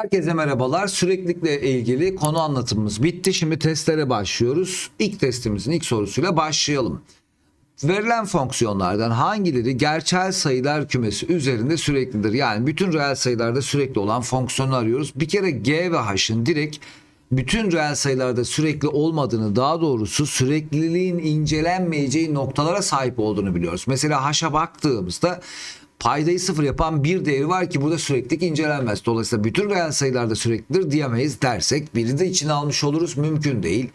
Herkese merhabalar. Süreklilikle ilgili konu anlatımımız bitti. Şimdi testlere başlıyoruz. İlk testimizin ilk sorusuyla başlayalım. Verilen fonksiyonlardan hangileri gerçel sayılar kümesi üzerinde süreklidir? Yani bütün reel sayılarda sürekli olan fonksiyonu arıyoruz. Bir kere g ve h'ın direkt bütün reel sayılarda sürekli olmadığını daha doğrusu sürekliliğin incelenmeyeceği noktalara sahip olduğunu biliyoruz. Mesela h'a baktığımızda paydayı sıfır yapan bir değeri var ki burada süreklilik incelenmez. Dolayısıyla bütün reel sayılarda süreklidir diyemeyiz dersek biri de içine almış oluruz mümkün değil.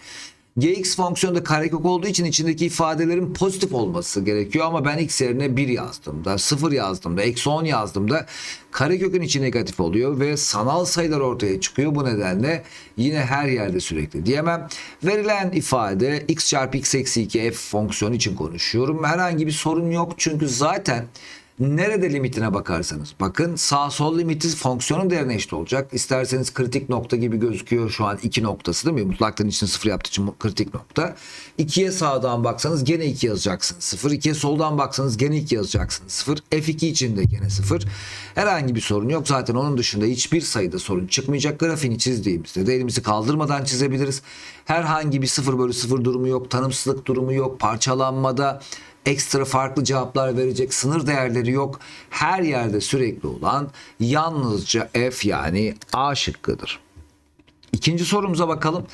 gx fonksiyonda karekök olduğu için içindeki ifadelerin pozitif olması gerekiyor ama ben x yerine 1 yazdığımda, 0 yazdığımda, eksi 10 yazdığımda karekökün içi negatif oluyor ve sanal sayılar ortaya çıkıyor. Bu nedenle yine her yerde sürekli diyemem. Verilen ifade x çarpı x eksi 2 f fonksiyonu için konuşuyorum. Herhangi bir sorun yok çünkü zaten Nerede limitine bakarsanız bakın sağ sol limiti fonksiyonun değerine eşit olacak. İsterseniz kritik nokta gibi gözüküyor şu an 2 noktası değil mi? Mutlakların içini sıfır yaptığı için kritik nokta. 2'ye sağdan baksanız gene 2 yazacaksınız. 0. 2'ye soldan baksanız gene 2 yazacaksınız. 0. F2 için de gene 0. Herhangi bir sorun yok. Zaten onun dışında hiçbir sayıda sorun çıkmayacak. Grafiğini çizdiğimizde de elimizi kaldırmadan çizebiliriz. Herhangi bir 0 bölü 0 durumu yok. Tanımsızlık durumu yok. Parçalanmada ekstra farklı cevaplar verecek sınır değerleri yok. Her yerde sürekli olan yalnızca F yani A şıkkıdır. İkinci sorumuza bakalım.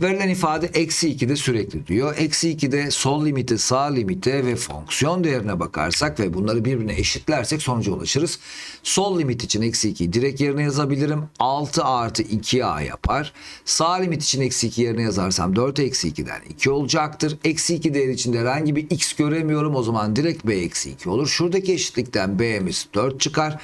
Verilen ifade eksi 2'de sürekli diyor. Eksi 2'de sol limiti sağ limite ve fonksiyon değerine bakarsak ve bunları birbirine eşitlersek sonuca ulaşırız. Sol limit için eksi 2'yi direkt yerine yazabilirim. 6 artı 2a yapar. Sağ limit için eksi 2 yerine yazarsam 4 eksi 2'den 2 olacaktır. Eksi 2 değeri içinde herhangi bir x göremiyorum. O zaman direkt b eksi 2 olur. Şuradaki eşitlikten b'miz 4 çıkar.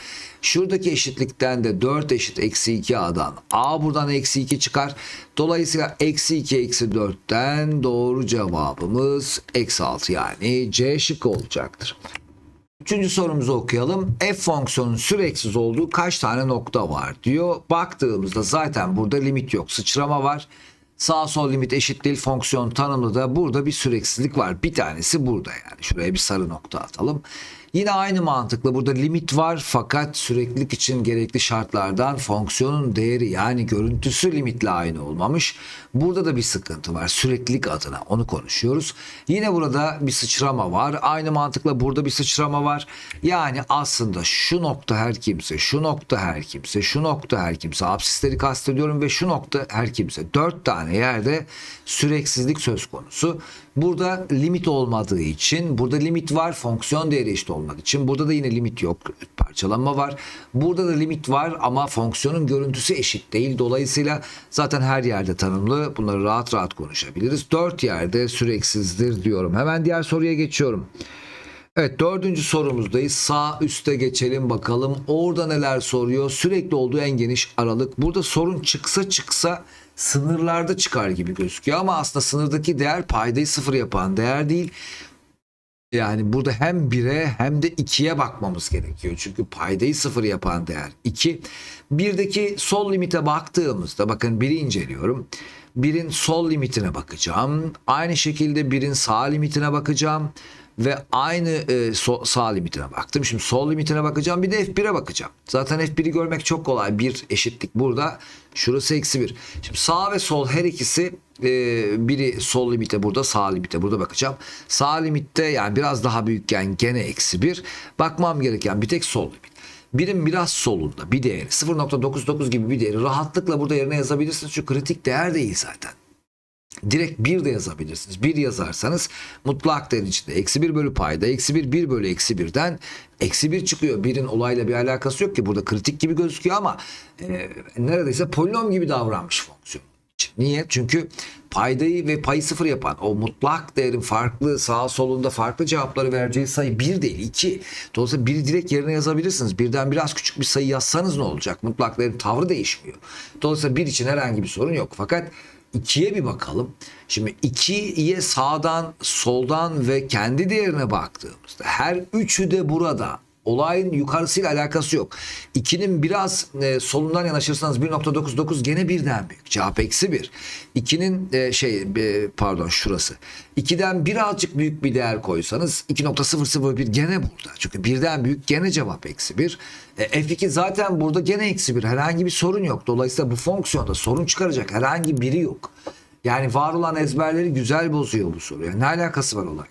Şuradaki eşitlikten de 4 eşit eksi 2a'dan a buradan eksi 2 çıkar. Dolayısıyla eksi 2 eksi 4'ten doğru cevabımız eksi 6 yani C şıkkı olacaktır. Üçüncü sorumuzu okuyalım. F fonksiyonun süreksiz olduğu kaç tane nokta var diyor. Baktığımızda zaten burada limit yok. Sıçrama var. Sağ sol limit eşit değil fonksiyon tanımlı da burada bir süreksizlik var. Bir tanesi burada yani. Şuraya bir sarı nokta atalım. Yine aynı mantıkla burada limit var fakat süreklilik için gerekli şartlardan fonksiyonun değeri yani görüntüsü limitle aynı olmamış. Burada da bir sıkıntı var süreklilik adına onu konuşuyoruz. Yine burada bir sıçrama var. Aynı mantıkla burada bir sıçrama var. Yani aslında şu nokta her kimse, şu nokta her kimse, şu nokta her kimse absisleri kastediyorum ve şu nokta her kimse. Dört tane yerde süreksizlik söz konusu. Burada limit olmadığı için burada limit var fonksiyon değeri eşit olmak için. Burada da yine limit yok parçalanma var. Burada da limit var ama fonksiyonun görüntüsü eşit değil. Dolayısıyla zaten her yerde tanımlı. Bunları rahat rahat konuşabiliriz. Dört yerde süreksizdir diyorum. Hemen diğer soruya geçiyorum. Evet dördüncü sorumuzdayız. Sağ üste geçelim bakalım. Orada neler soruyor? Sürekli olduğu en geniş aralık. Burada sorun çıksa çıksa sınırlarda çıkar gibi gözüküyor ama aslında sınırdaki değer paydayı sıfır yapan değer değil. Yani burada hem 1'e hem de 2'ye bakmamız gerekiyor. Çünkü paydayı sıfır yapan değer 2. Birdeki sol limite baktığımızda bakın biri inceliyorum. Birin sol limitine bakacağım. Aynı şekilde birin sağ limitine bakacağım. Ve aynı e, so, sağ limitine baktım. Şimdi sol limitine bakacağım. Bir de F1'e bakacağım. Zaten F1'i görmek çok kolay. Bir eşitlik burada. Şurası eksi 1. Şimdi sağ ve sol her ikisi e, biri sol limite burada sağ limite burada bakacağım. Sağ limitte yani biraz daha büyükken gene eksi 1. Bakmam gereken bir tek sol limit. Birim biraz solunda bir değeri 0.99 gibi bir değeri rahatlıkla burada yerine yazabilirsiniz. Çünkü kritik değer değil zaten. Direkt 1 de yazabilirsiniz. 1 yazarsanız mutlak değer içinde eksi 1 bölü payda eksi 1 1 bölü eksi 1'den eksi 1 çıkıyor. 1'in olayla bir alakası yok ki burada kritik gibi gözüküyor ama e, neredeyse polinom gibi davranmış fonksiyon. Niye? Çünkü paydayı ve payı sıfır yapan o mutlak değerin farklı sağ solunda farklı cevapları vereceği sayı 1 değil 2. Dolayısıyla 1'i direkt yerine yazabilirsiniz. Birden biraz küçük bir sayı yazsanız ne olacak? Mutlak değerin tavrı değişmiyor. Dolayısıyla 1 için herhangi bir sorun yok. Fakat 2'ye bir bakalım. Şimdi 2'ye sağdan, soldan ve kendi değerine baktığımızda her üçü de burada Olayın yukarısıyla alakası yok. 2'nin biraz e, solundan yanaşırsanız 1.99 gene birden büyük. Cevap eksi 1. 2'nin e, şey e, pardon şurası. 2'den birazcık büyük bir değer koysanız 2.001 gene burada. Çünkü birden büyük gene cevap eksi 1. E, F2 zaten burada gene eksi 1. Herhangi bir sorun yok. Dolayısıyla bu fonksiyonda sorun çıkaracak herhangi biri yok. Yani var olan ezberleri güzel bozuyor bu soru. Yani ne alakası var olayla?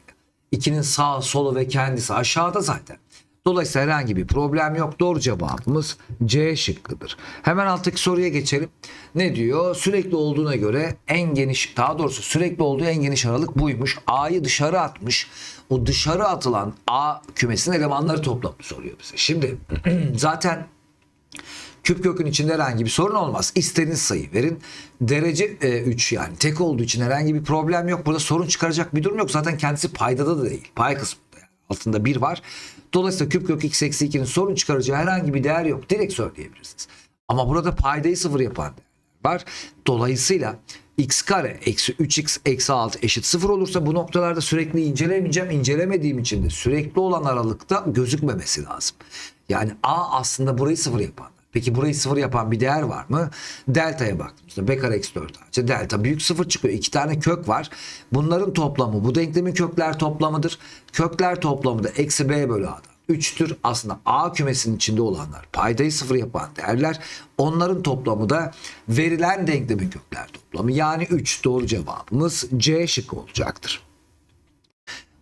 İkinin sağ, solu ve kendisi aşağıda zaten. Dolayısıyla herhangi bir problem yok. Doğru cevabımız C şıkkıdır. Hemen alttaki soruya geçelim. Ne diyor? Sürekli olduğuna göre en geniş, daha doğrusu sürekli olduğu en geniş aralık buymuş. A'yı dışarı atmış. O dışarı atılan A kümesinin elemanları toplamını soruyor bize. Şimdi zaten Küp kökün içinde herhangi bir sorun olmaz. İstediğiniz sayı verin. Derece 3 yani tek olduğu için herhangi bir problem yok. Burada sorun çıkaracak bir durum yok. Zaten kendisi paydada da değil. Pay kısmında. Altında 1 var. Dolayısıyla küp kök x eksi 2'nin sorun çıkaracağı herhangi bir değer yok. Direkt söyleyebilirsiniz. Ama burada paydayı sıfır yapan değerler var. Dolayısıyla x kare eksi 3x eksi 6 eşit 0 olursa bu noktalarda sürekli incelemeyeceğim. İncelemediğim için de sürekli olan aralıkta gözükmemesi lazım. Yani a aslında burayı sıfır yapan. Peki burayı sıfır yapan bir değer var mı? Delta'ya baktığımızda b kare eksi 4 artı delta büyük sıfır çıkıyor. İki tane kök var. Bunların toplamı bu denklemin kökler toplamıdır. Kökler toplamı da eksi b bölü a'dan. 3'tür. Aslında A kümesinin içinde olanlar paydayı sıfır yapan değerler. Onların toplamı da verilen denklemin kökler toplamı. Yani 3 doğru cevabımız C şıkkı olacaktır.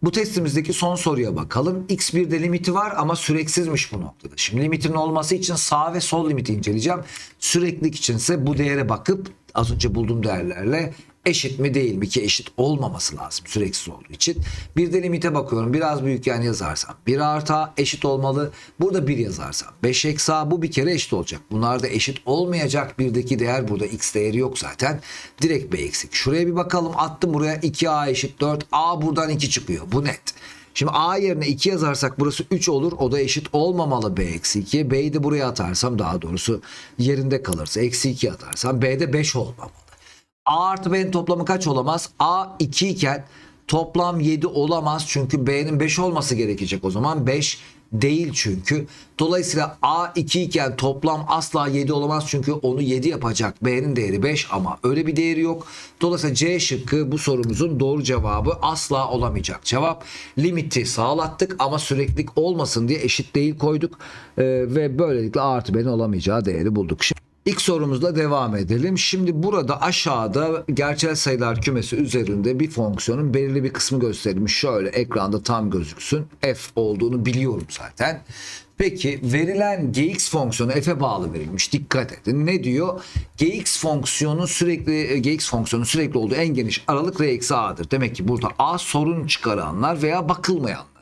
Bu testimizdeki son soruya bakalım. X1'de limiti var ama süreksizmiş bu noktada. Şimdi limitin olması için sağ ve sol limiti inceleyeceğim. Süreklilik içinse bu değere bakıp az önce bulduğum değerlerle eşit mi değil mi ki eşit olmaması lazım süreksiz olduğu için. Bir de limite bakıyorum. Biraz büyükken yazarsam 1 artı eşit olmalı. Burada 1 yazarsam 5 eksi bu bir kere eşit olacak. Bunlar da eşit olmayacak birdeki değer burada x değeri yok zaten. Direkt B eksik. Şuraya bir bakalım attım buraya 2A eşit 4. A buradan 2 çıkıyor. Bu net. Şimdi A yerine 2 yazarsak burası 3 olur. O da eşit olmamalı B eksi 2. B'yi de buraya atarsam daha doğrusu yerinde kalırsa eksi 2 atarsam B'de 5 olmamalı. A artı B'nin toplamı kaç olamaz? A 2 iken toplam 7 olamaz. Çünkü B'nin 5 olması gerekecek o zaman. 5 değil çünkü. Dolayısıyla A 2 iken toplam asla 7 olamaz. Çünkü onu 7 yapacak. B'nin değeri 5 ama öyle bir değeri yok. Dolayısıyla C şıkkı bu sorumuzun doğru cevabı asla olamayacak. Cevap limiti sağlattık ama süreklilik olmasın diye eşit değil koyduk. Ee, ve böylelikle A artı B'nin olamayacağı değeri bulduk. Şimdi İlk sorumuzla devam edelim. Şimdi burada aşağıda gerçel sayılar kümesi üzerinde bir fonksiyonun belirli bir kısmı gösterilmiş. Şöyle ekranda tam gözüksün. F olduğunu biliyorum zaten. Peki verilen gx fonksiyonu f'e bağlı verilmiş. Dikkat edin. Ne diyor? gx fonksiyonu sürekli gx fonksiyonu sürekli olduğu en geniş aralık r a'dır. Demek ki burada a sorun çıkaranlar veya bakılmayanlar.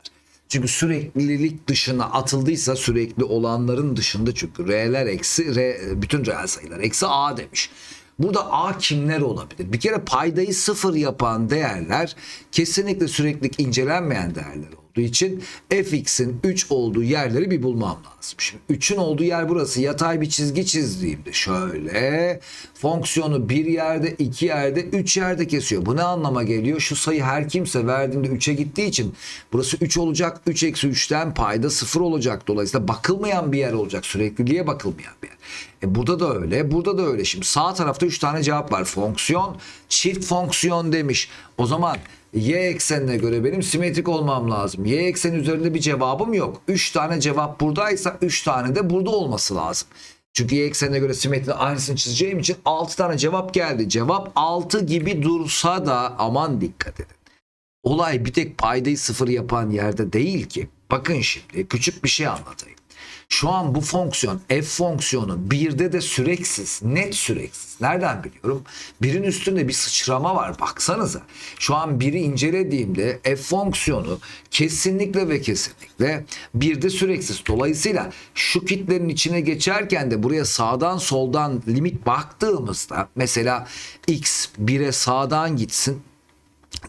Çünkü süreklilik dışına atıldıysa sürekli olanların dışında çünkü r'ler eksi r bütün reel sayılar eksi a demiş. Burada a kimler olabilir? Bir kere paydayı sıfır yapan değerler kesinlikle süreklilik incelenmeyen değerler olduğu için fx'in 3 olduğu yerleri bir bulmam lazım. Şimdi 3'ün olduğu yer burası. Yatay bir çizgi çizdiğimde şöyle fonksiyonu bir yerde, iki yerde, üç yerde kesiyor. Bu ne anlama geliyor? Şu sayı her kimse verdiğinde 3'e gittiği için burası 3 olacak. 3 eksi 3'ten payda 0 olacak. Dolayısıyla bakılmayan bir yer olacak. Sürekliliğe bakılmayan bir yer. E burada da öyle, burada da öyle. Şimdi sağ tarafta 3 tane cevap var. Fonksiyon, çift fonksiyon demiş. O zaman y eksenine göre benim simetrik olmam lazım. Y ekseni üzerinde bir cevabım yok. 3 tane cevap buradaysa 3 tane de burada olması lazım. Çünkü y eksenine göre simetri aynısını çizeceğim için 6 tane cevap geldi. Cevap 6 gibi dursa da aman dikkat edin. Olay bir tek paydayı sıfır yapan yerde değil ki. Bakın şimdi küçük bir şey anlatayım. Şu an bu fonksiyon f fonksiyonu birde de süreksiz, net süreksiz. Nereden biliyorum? Birin üstünde bir sıçrama var. Baksanıza. Şu an biri incelediğimde f fonksiyonu kesinlikle ve kesinlikle birde süreksiz. Dolayısıyla şu kitlerin içine geçerken de buraya sağdan soldan limit baktığımızda mesela x 1'e sağdan gitsin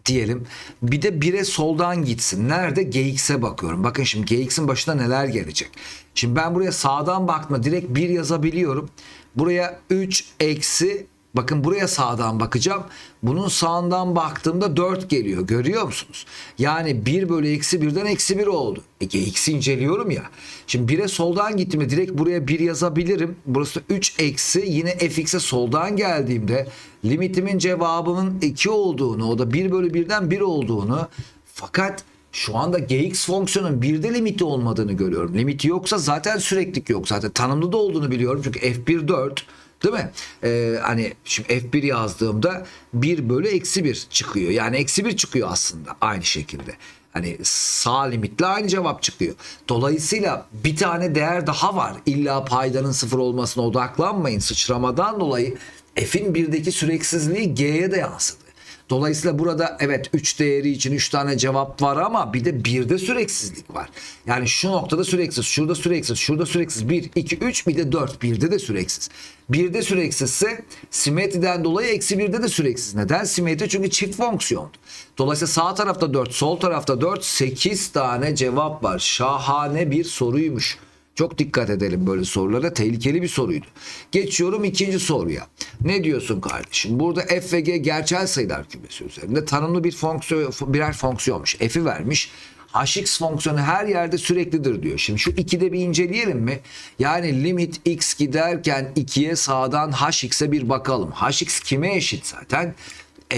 diyelim. Bir de 1'e soldan gitsin. Nerede? GX'e bakıyorum. Bakın şimdi GX'in başına neler gelecek. Şimdi ben buraya sağdan bakma direkt 1 yazabiliyorum. Buraya 3 eksi Bakın buraya sağdan bakacağım. Bunun sağından baktığımda 4 geliyor. Görüyor musunuz? Yani 1 bölü eksi 1'den eksi 1 oldu. E, X'i inceliyorum ya. Şimdi 1'e soldan gittiğimde direkt buraya 1 yazabilirim. Burası 3 eksi yine fx'e soldan geldiğimde limitimin cevabımın 2 olduğunu o da 1 bölü 1'den 1 olduğunu fakat şu anda gx fonksiyonun birde limiti olmadığını görüyorum. Limiti yoksa zaten süreklilik yok. Zaten tanımlı da olduğunu biliyorum. Çünkü f1 4 değil mi? Ee, hani şimdi f1 yazdığımda 1 bölü eksi 1 çıkıyor. Yani eksi 1 çıkıyor aslında aynı şekilde. Hani sağ limitle aynı cevap çıkıyor. Dolayısıyla bir tane değer daha var. İlla paydanın sıfır olmasına odaklanmayın. Sıçramadan dolayı f'in birdeki süreksizliği g'ye de yansıdı. Dolayısıyla burada evet 3 değeri için 3 tane cevap var ama bir de 1'de süreksizlik var. Yani şu noktada süreksiz, şurada süreksiz, şurada süreksiz 1, 2, 3 bir de 4. 1'de de süreksiz. 1'de süreksizse simetriden dolayı eksi 1'de de süreksiz. Neden? Simetri çünkü çift fonksiyon. Dolayısıyla sağ tarafta 4, sol tarafta 4, 8 tane cevap var. Şahane bir soruymuş. Çok dikkat edelim böyle sorulara. Tehlikeli bir soruydu. Geçiyorum ikinci soruya. Ne diyorsun kardeşim? Burada f ve g gerçel sayılar kümesi üzerinde tanımlı bir fonksiyon birer fonksiyonmuş. F'i vermiş. hx fonksiyonu her yerde süreklidir diyor. Şimdi şu 2'de bir inceleyelim mi? Yani limit x giderken 2'ye sağdan hx'e bir bakalım. hx kime eşit zaten?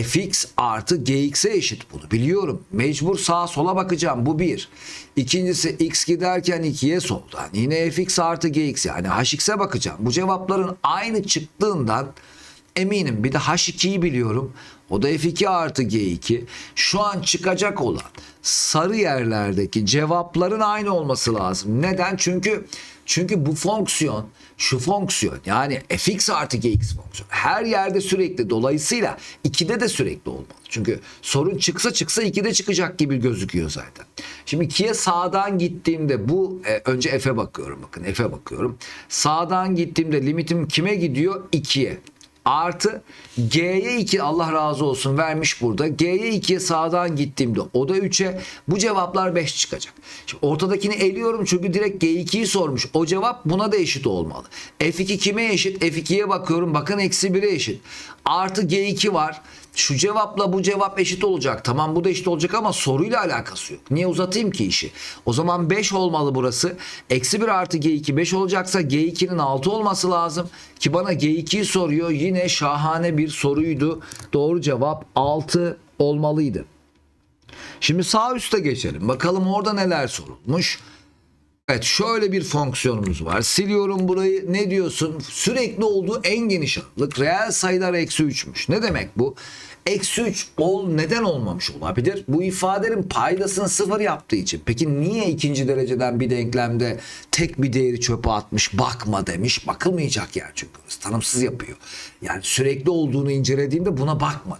Fx artı gx'e eşit bunu biliyorum. Mecbur sağa sola bakacağım bu bir. İkincisi x giderken 2'ye soldan yine fx artı gx yani hx'e bakacağım. Bu cevapların aynı çıktığından eminim. Bir de h2'yi biliyorum. O da f2 artı g2. Şu an çıkacak olan sarı yerlerdeki cevapların aynı olması lazım. Neden? Çünkü çünkü bu fonksiyon şu fonksiyon yani fx artı gx fonksiyon her yerde sürekli dolayısıyla 2'de de sürekli olmalı. Çünkü sorun çıksa çıksa 2'de çıkacak gibi gözüküyor zaten. Şimdi 2'ye sağdan gittiğimde bu e, önce f'e bakıyorum bakın f'e bakıyorum. Sağdan gittiğimde limitim kime gidiyor? 2'ye. Artı G'ye 2 Allah razı olsun vermiş burada. G'ye 2'ye sağdan gittiğimde o da 3'e bu cevaplar 5 çıkacak. Şimdi ortadakini eliyorum çünkü direkt G2'yi sormuş. O cevap buna da eşit olmalı. F2 kime eşit? F2'ye bakıyorum bakın eksi 1'e eşit. Artı G2 var. Şu cevapla bu cevap eşit olacak. Tamam bu da eşit olacak ama soruyla alakası yok. Niye uzatayım ki işi? O zaman 5 olmalı burası. Eksi 1 artı G2 5 olacaksa G2'nin 6 olması lazım. Ki bana G2'yi soruyor. Yine şahane bir soruydu. Doğru cevap 6 olmalıydı. Şimdi sağ üste geçelim. Bakalım orada neler sorulmuş. Evet şöyle bir fonksiyonumuz var. Siliyorum burayı. Ne diyorsun? Sürekli olduğu en geniş aralık reel sayılar eksi 3'müş. Ne demek bu? Eksi 3 ol, neden olmamış olabilir? Bu ifadenin paydasını sıfır yaptığı için. Peki niye ikinci dereceden bir denklemde tek bir değeri çöpe atmış bakma demiş. Bakılmayacak yer çünkü. Tanımsız yapıyor. Yani sürekli olduğunu incelediğimde buna bakma.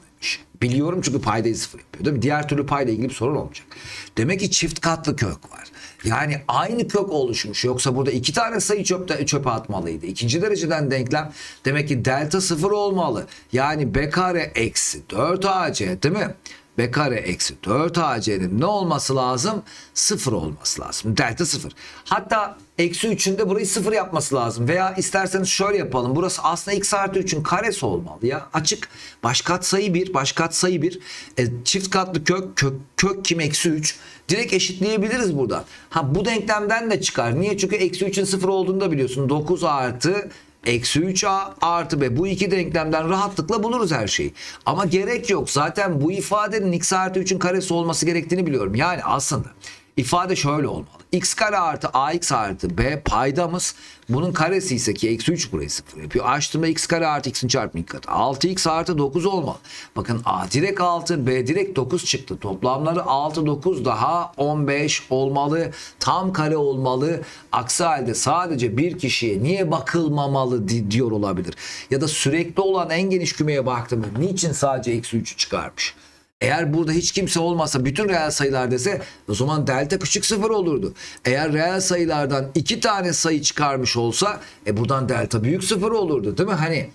Biliyorum çünkü paydayı sıfır yapıyor değil mi? Diğer türlü payla ilgili bir sorun olmayacak. Demek ki çift katlı kök var. Yani aynı kök oluşmuş. Yoksa burada iki tane sayı çöpte, çöpe atmalıydı. İkinci dereceden denklem demek ki delta sıfır olmalı. Yani b kare eksi 4ac değil mi? B kare eksi 4ac'nin ne olması lazım? Sıfır olması lazım. Delta sıfır. Hatta eksi 3'ün de burayı sıfır yapması lazım. Veya isterseniz şöyle yapalım. Burası aslında x artı 3'ün karesi olmalı ya. Açık. Baş sayı 1. Baş sayı 1. E, çift katlı kök. Kök, kök kim eksi 3. Direkt eşitleyebiliriz buradan. Ha bu denklemden de çıkar. Niye? Çünkü eksi 3'ün sıfır olduğunu da biliyorsun. 9 artı Eksi 3a artı b. Bu iki denklemden rahatlıkla buluruz her şeyi. Ama gerek yok. Zaten bu ifadenin x artı 3'ün karesi olması gerektiğini biliyorum. Yani aslında ifade şöyle olmalı. x kare artı ax artı b paydamız bunun karesi ise ki eksi 3 burayı sıfır yapıyor. Açtığımda x kare artı x'in çarpımı katı. 6x artı 9 olmalı. Bakın a direkt 6 b direkt 9 çıktı. Toplamları 6 9 daha 15 olmalı. Tam kare olmalı. Aksi halde sadece bir kişiye niye bakılmamalı di- diyor olabilir. Ya da sürekli olan en geniş kümeye baktığımda niçin sadece eksi 3'ü çıkarmış? Eğer burada hiç kimse olmasa bütün reel sayılar dese o zaman delta küçük sıfır olurdu. Eğer reel sayılardan iki tane sayı çıkarmış olsa e buradan delta büyük sıfır olurdu değil mi? Hani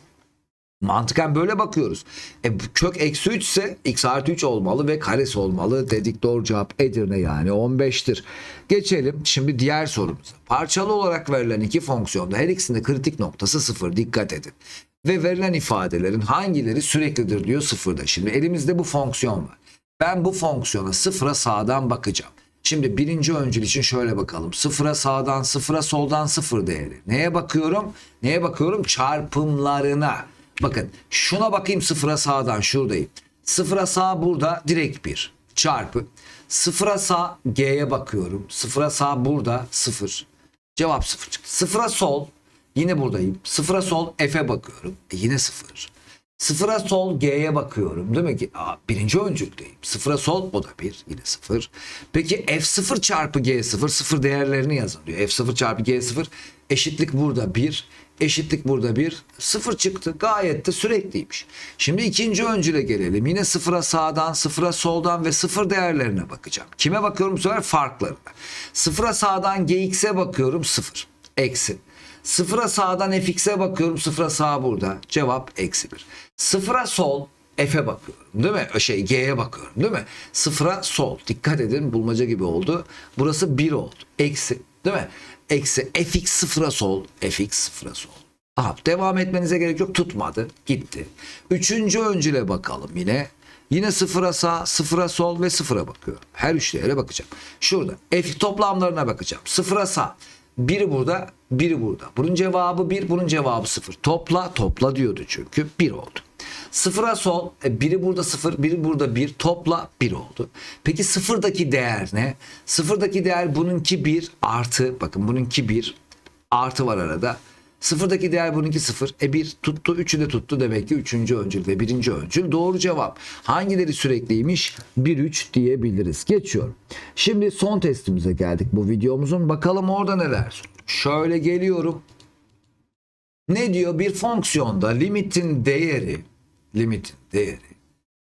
mantıken böyle bakıyoruz. E, kök eksi 3 ise x artı 3 olmalı ve karesi olmalı dedik doğru cevap Edirne yani 15'tir. Geçelim şimdi diğer sorumuza. Parçalı olarak verilen iki fonksiyonda her ikisinde kritik noktası sıfır dikkat edin. Ve verilen ifadelerin hangileri süreklidir diyor sıfırda. Şimdi elimizde bu fonksiyon var. Ben bu fonksiyona sıfıra sağdan bakacağım. Şimdi birinci öncül için şöyle bakalım. Sıfıra sağdan, sıfıra soldan sıfır değeri. Neye bakıyorum? Neye bakıyorum? Çarpımlarına. Bakın şuna bakayım sıfıra sağdan şuradayım. Sıfıra sağ burada direkt bir çarpı. Sıfıra sağ G'ye bakıyorum. Sıfıra sağ burada sıfır. Cevap sıfır çıktı. Sıfıra sol yine buradayım. Sıfıra sol F'e bakıyorum. E yine sıfır. Sıfıra sol G'ye bakıyorum değil mi? ki? Aa, birinci öncüldeyim. Sıfıra sol o da bir yine sıfır. Peki F0 çarpı G0 sıfır değerlerini yazın diyor. F0 çarpı G0 eşitlik burada bir. Eşitlik burada bir. Sıfır çıktı. Gayet de sürekliymiş. Şimdi ikinci öncüle gelelim. Yine sıfıra sağdan, sıfıra soldan ve sıfır değerlerine bakacağım. Kime bakıyorum bu sefer? Farklarına. Sıfıra sağdan Gx'e bakıyorum sıfır. Eksi. Sıfıra sağdan fx'e bakıyorum. Sıfıra sağ burada. Cevap eksi bir. Sıfıra sol F'e bakıyorum değil mi? Şey G'ye bakıyorum değil mi? Sıfıra sol. Dikkat edin bulmaca gibi oldu. Burası 1 oldu. Eksi değil mi? Eksi fx sıfıra sol. fx sıfıra sol. Aha, devam etmenize gerek yok. Tutmadı. Gitti. Üçüncü öncüle bakalım yine. Yine sıfıra sağ, sıfıra sol ve sıfıra bakıyorum. Her üç değere bakacağım. Şurada f toplamlarına bakacağım. Sıfıra sağ. Biri burada, biri burada. Bunun cevabı bir, bunun cevabı sıfır. Topla, topla diyordu çünkü. Bir oldu. Sıfıra sol, e, biri burada sıfır, biri burada bir. Topla, bir oldu. Peki sıfırdaki değer ne? Sıfırdaki değer bununki bir artı, bakın bununki bir artı var arada. Sıfırdaki değer bununki sıfır. E bir tuttu, üçü de tuttu. Demek ki üçüncü öncül ve birinci öncül doğru cevap. Hangileri sürekliymiş? 1, 3 diyebiliriz. Geçiyorum. Şimdi son testimize geldik bu videomuzun. Bakalım orada neler. Şöyle geliyorum. Ne diyor? Bir fonksiyonda limitin değeri, limitin değeri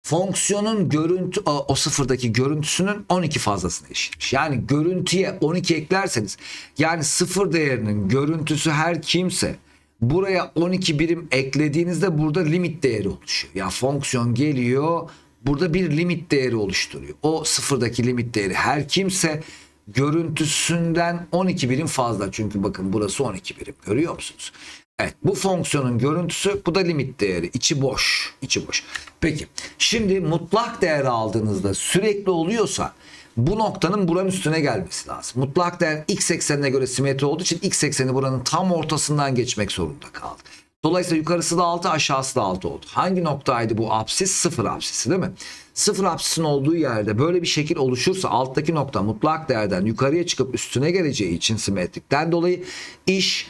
fonksiyonun görüntü o o sıfırdaki görüntüsünün 12 fazlasına eşitmiş. Yani görüntüye 12 eklerseniz yani sıfır değerinin görüntüsü her kimse buraya 12 birim eklediğinizde burada limit değeri oluşuyor. Ya fonksiyon geliyor burada bir limit değeri oluşturuyor. O sıfırdaki limit değeri her kimse görüntüsünden 12 birim fazla. Çünkü bakın burası 12 birim görüyor musunuz? Evet bu fonksiyonun görüntüsü bu da limit değeri. içi boş. içi boş. Peki şimdi mutlak değer aldığınızda sürekli oluyorsa bu noktanın buranın üstüne gelmesi lazım. Mutlak değer x eksenine göre simetri olduğu için x ekseni buranın tam ortasından geçmek zorunda kaldı. Dolayısıyla yukarısı da 6 aşağısı da 6 oldu. Hangi noktaydı bu apsis? Sıfır apsisi değil mi? Sıfır apsisin olduğu yerde böyle bir şekil oluşursa alttaki nokta mutlak değerden yukarıya çıkıp üstüne geleceği için simetrikten dolayı iş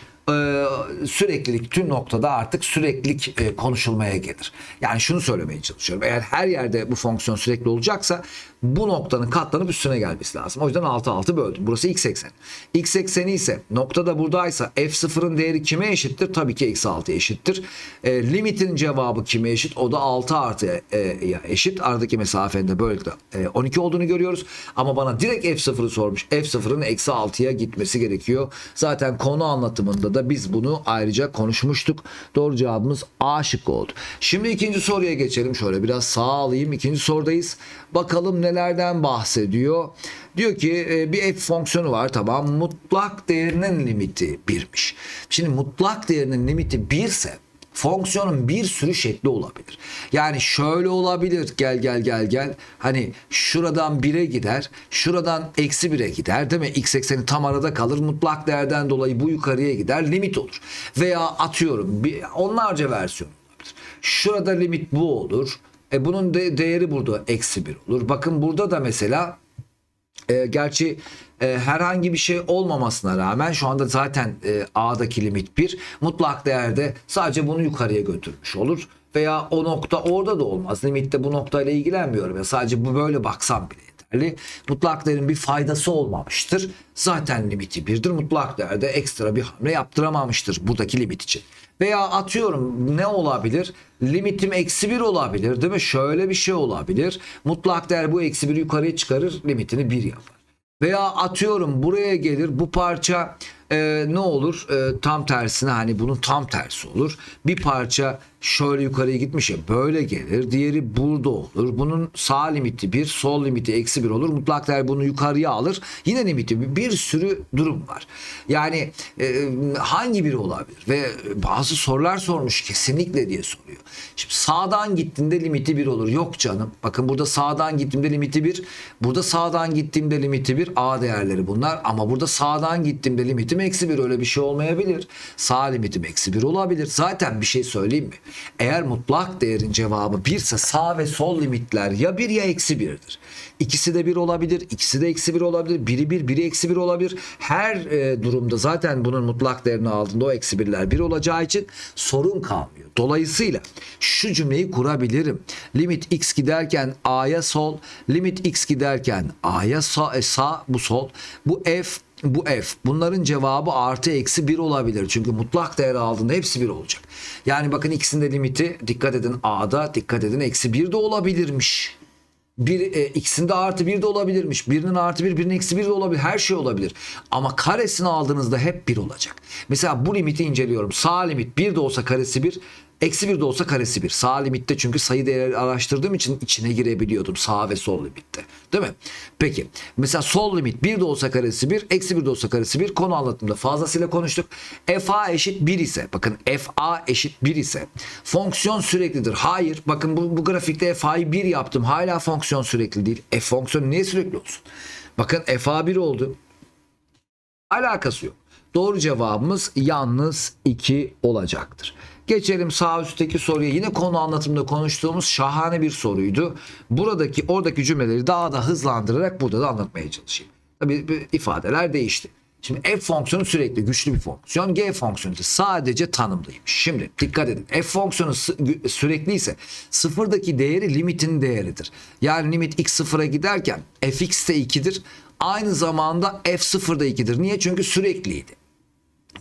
süreklilik tüm noktada artık süreklilik e, konuşulmaya gelir. Yani şunu söylemeye çalışıyorum. Eğer her yerde bu fonksiyon sürekli olacaksa bu noktanın katlanıp üstüne gelmesi lazım. O yüzden 6 6 böldüm. Burası x ekseni. X ekseni ise noktada buradaysa f0'ın değeri kime eşittir? Tabii ki eksi 6 eşittir. E, limitin cevabı kime eşit? O da 6 artı e, eşit. Aradaki mesafenin de böylelikle e, 12 olduğunu görüyoruz. Ama bana direkt f0'ı sormuş. f0'ın eksi 6'ya gitmesi gerekiyor. Zaten konu anlatımında da biz bunu ayrıca konuşmuştuk. Doğru cevabımız A şıkkı oldu. Şimdi ikinci soruya geçelim. Şöyle biraz sağ alayım. İkinci sorudayız. Bakalım nelerden bahsediyor. Diyor ki e, bir f fonksiyonu var tamam. Mutlak değerinin limiti 1'miş. Şimdi mutlak değerinin limiti 1 ise fonksiyonun bir sürü şekli olabilir. Yani şöyle olabilir gel gel gel gel hani şuradan 1'e gider şuradan eksi 1'e gider değil mi? X ekseni tam arada kalır mutlak değerden dolayı bu yukarıya gider limit olur. Veya atıyorum bir, onlarca versiyon olabilir. Şurada limit bu olur. E bunun de, değeri burada eksi 1 olur. Bakın burada da mesela e, gerçi e, herhangi bir şey olmamasına rağmen şu anda zaten e, A'daki limit 1. Mutlak değerde sadece bunu yukarıya götürmüş olur. Veya o nokta orada da olmaz. Limitte bu noktayla ilgilenmiyorum. Ya sadece bu böyle baksam bile yeterli. Mutlak değerin bir faydası olmamıştır. Zaten limiti 1'dir. Mutlak değerde ekstra bir hamle yaptıramamıştır buradaki limit için. Veya atıyorum ne olabilir? Limitim eksi 1 olabilir değil mi? Şöyle bir şey olabilir. Mutlak değer bu eksi 1'i yukarıya çıkarır. Limitini 1 yapar. Veya atıyorum buraya gelir bu parça e, ne olur? E, tam tersine hani bunun tam tersi olur. Bir parça şöyle yukarıya gitmiş ya böyle gelir. Diğeri burada olur. Bunun sağ limiti bir, sol limiti eksi bir olur. Mutlak değer bunu yukarıya alır. Yine limiti bir, bir sürü durum var. Yani e, hangi biri olabilir? Ve bazı sorular sormuş kesinlikle diye soruyor. Şimdi sağdan gittiğinde limiti bir olur. Yok canım. Bakın burada sağdan gittiğimde limiti bir. Burada sağdan gittiğimde limiti bir. A değerleri bunlar. Ama burada sağdan gittiğimde limitim eksi bir. Öyle bir şey olmayabilir. Sağ limitim eksi bir olabilir. Zaten bir şey söyleyeyim mi? Eğer mutlak değerin cevabı birse sağ ve sol limitler ya bir ya eksi birdir. İkisi de bir olabilir. ikisi de eksi bir olabilir. Biri bir, biri eksi bir olabilir. Her e, durumda zaten bunun mutlak değerini aldığında o eksi birler bir olacağı için sorun kalmıyor. Dolayısıyla şu cümleyi kurabilirim. Limit x giderken a'ya sol, limit x giderken a'ya sağ, e, sağ bu sol. Bu f bu f. Bunların cevabı artı eksi 1 olabilir. Çünkü mutlak değer aldığında hepsi 1 olacak. Yani bakın ikisinin de limiti dikkat edin a'da dikkat edin eksi 1 de olabilirmiş. Bir, e, ikisinde artı bir de olabilirmiş. Birinin artı bir, birinin eksi bir de olabilir. Her şey olabilir. Ama karesini aldığınızda hep bir olacak. Mesela bu limiti inceliyorum. Sağ limit bir de olsa karesi bir, eksi bir de olsa karesi bir. Sağ limitte çünkü sayı değeri araştırdığım için içine girebiliyordum. Sağ ve sol limitte. Değil mi? Peki. Mesela sol limit bir de olsa karesi bir, eksi bir de olsa karesi bir. Konu anlatımda fazlasıyla konuştuk. fa eşit 1 ise, bakın fa eşit 1 ise fonksiyon süreklidir. Hayır. Bakın bu, bu grafikte fa'yı 1 yaptım. Hala fonksiyon sürekli değil. F fonksiyonu niye sürekli olsun? Bakın fa 1 oldu. Alakası yok. Doğru cevabımız yalnız 2 olacaktır. Geçelim sağ üstteki soruya. Yine konu anlatımında konuştuğumuz şahane bir soruydu. Buradaki oradaki cümleleri daha da hızlandırarak burada da anlatmaya çalışayım. Tabii bir ifadeler değişti. Şimdi f fonksiyonu sürekli güçlü bir fonksiyon. G fonksiyonu ise sadece tanımlıymış. Şimdi dikkat edin. F fonksiyonu sü- sürekli ise sıfırdaki değeri limitin değeridir. Yani limit x sıfıra giderken fx de 2'dir. Aynı zamanda f sıfırda 2'dir. Niye? Çünkü sürekliydi.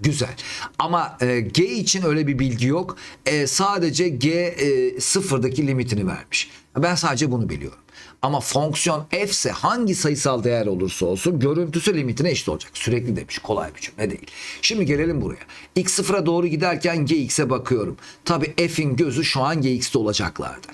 Güzel. Ama e, G için öyle bir bilgi yok. E, sadece G e, sıfırdaki limitini vermiş. Ben sadece bunu biliyorum. Ama fonksiyon f ise hangi sayısal değer olursa olsun görüntüsü limitine eşit olacak. Sürekli demiş. Kolay bir cümle değil. Şimdi gelelim buraya. X sıfıra doğru giderken gx'e bakıyorum. Tabi f'in gözü şu an gx'te olacaklarda.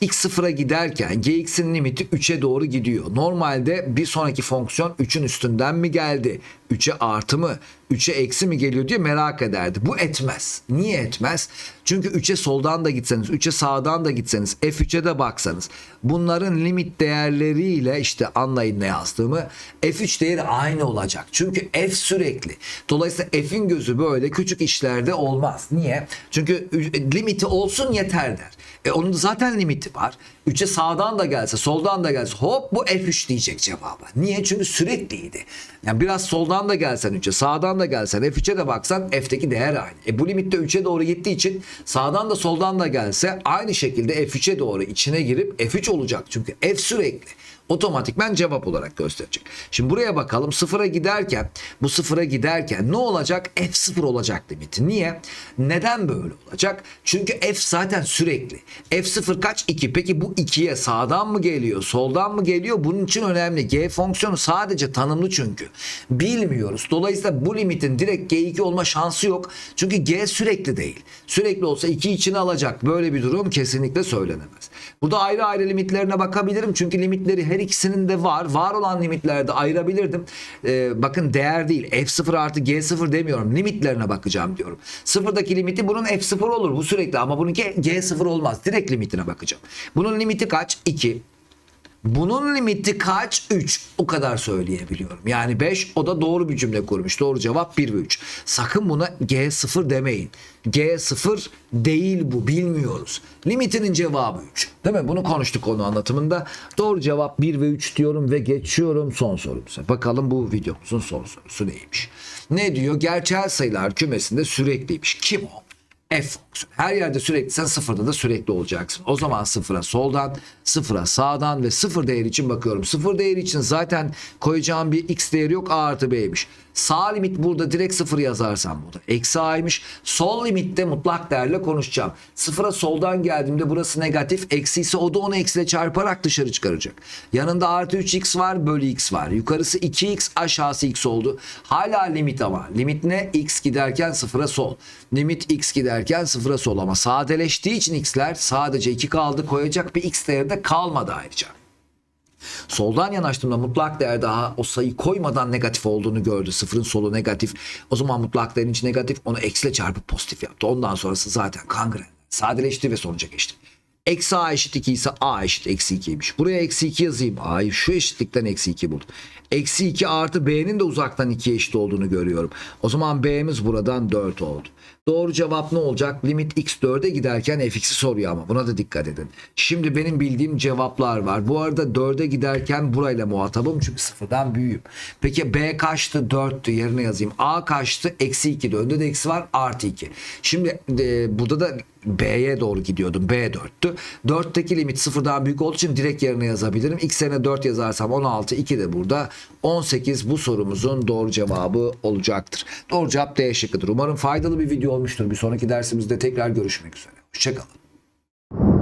X sıfıra giderken gx'in limiti 3'e doğru gidiyor. Normalde bir sonraki fonksiyon 3'ün üstünden mi geldi? 3'e artı mı? 3'e eksi mi geliyor diye merak ederdi. Bu etmez. Niye etmez? Çünkü 3'e soldan da gitseniz, 3'e sağdan da gitseniz, F3'e de baksanız bunların limit değerleriyle işte anlayın ne yazdığımı F3 değeri aynı olacak. Çünkü F sürekli. Dolayısıyla F'in gözü böyle küçük işlerde olmaz. Niye? Çünkü limiti olsun yeter der. E onun zaten limiti var. 3'e sağdan da gelse, soldan da gelse hop bu F3 diyecek cevaba. Niye? Çünkü sürekliydi. Yani biraz soldan da gelsen 3'e, sağdan da gelsen, F3'e de baksan F'teki değer aynı. E bu limitte 3'e doğru gittiği için sağdan da soldan da gelse aynı şekilde F3'e doğru içine girip F3 olacak. Çünkü F sürekli otomatikmen cevap olarak gösterecek. Şimdi buraya bakalım sıfıra giderken bu sıfıra giderken ne olacak? F sıfır olacak limiti. Niye? Neden böyle olacak? Çünkü F zaten sürekli. F sıfır kaç? 2. Peki bu 2'ye sağdan mı geliyor? Soldan mı geliyor? Bunun için önemli. G fonksiyonu sadece tanımlı çünkü. Bilmiyoruz. Dolayısıyla bu limitin direkt G2 olma şansı yok. Çünkü G sürekli değil. Sürekli olsa 2 içine alacak. Böyle bir durum kesinlikle söylenemez. Burada ayrı ayrı limitlerine bakabilirim. Çünkü limitleri her ikisinin de var. Var olan limitlerde ayırabilirdim. Ee, bakın değer değil. F0 artı G0 demiyorum. Limitlerine bakacağım diyorum. Sıfırdaki limiti bunun F0 olur. Bu sürekli ama bununki G0 olmaz. Direkt limitine bakacağım. Bunun limiti kaç? 2. Bunun limiti kaç? 3. O kadar söyleyebiliyorum. Yani 5 o da doğru bir cümle kurmuş. Doğru cevap 1 ve 3. Sakın buna G0 demeyin. G0 değil bu bilmiyoruz. Limitinin cevabı 3. Değil mi? Bunu konuştuk konu anlatımında. Doğru cevap 1 ve 3 diyorum ve geçiyorum son sorumuza. Bakalım bu videomuzun son sorusu neymiş? Ne diyor? Gerçel sayılar kümesinde sürekliymiş. Kim o? F. Her yerde sürekliysen sıfırda da sürekli olacaksın. O zaman sıfıra soldan, sıfıra sağdan ve sıfır değeri için bakıyorum. Sıfır değeri için zaten koyacağım bir x değeri yok. A artı B'ymiş. Sağ limit burada direkt sıfır yazarsam burada. Eksi A'ymış. Sol limitte mutlak değerle konuşacağım. Sıfıra soldan geldiğimde burası negatif. Eksi ise o da onu eksiyle çarparak dışarı çıkaracak. Yanında artı 3x var bölü x var. Yukarısı 2x aşağısı x oldu. Hala limit ama. Limit ne? x giderken sıfıra sol. Limit x giderken sıfıra sol ama sadeleştiği için x'ler sadece 2 kaldı. Koyacak bir x değeri de kalmadı ayrıca. Soldan yanaştığımda mutlak değer daha o sayı koymadan negatif olduğunu gördü. Sıfırın solu negatif. O zaman mutlak değerin içi negatif. Onu eksiyle çarpıp pozitif yaptı. Ondan sonrası zaten kangren. Sadeleşti ve sonuca geçti. Eksi a eşit 2 ise a eşit eksi 2'ymiş. Buraya eksi 2 yazayım. a'yı şu eşitlikten eksi 2 buldum. Eksi 2 artı b'nin de uzaktan 2 eşit olduğunu görüyorum. O zaman b'miz buradan 4 oldu. Doğru cevap ne olacak? Limit x 4'e giderken fx'i soruyor ama buna da dikkat edin. Şimdi benim bildiğim cevaplar var. Bu arada 4'e giderken burayla muhatabım çünkü sıfırdan büyüğüm. Peki b kaçtı? 4'tü yerine yazayım. a kaçtı? Eksi 2'de. Önde de eksi var artı 2. Şimdi e, burada da B'ye doğru gidiyordum. B 4'tü. 4'teki limit sıfırdan büyük olduğu için direkt yerine yazabilirim. X yerine 4 yazarsam 16, 2 de burada. 18 bu sorumuzun doğru cevabı olacaktır. Doğru cevap D şıkkıdır. Umarım faydalı bir video olmuştur. Bir sonraki dersimizde tekrar görüşmek üzere. Hoşçakalın.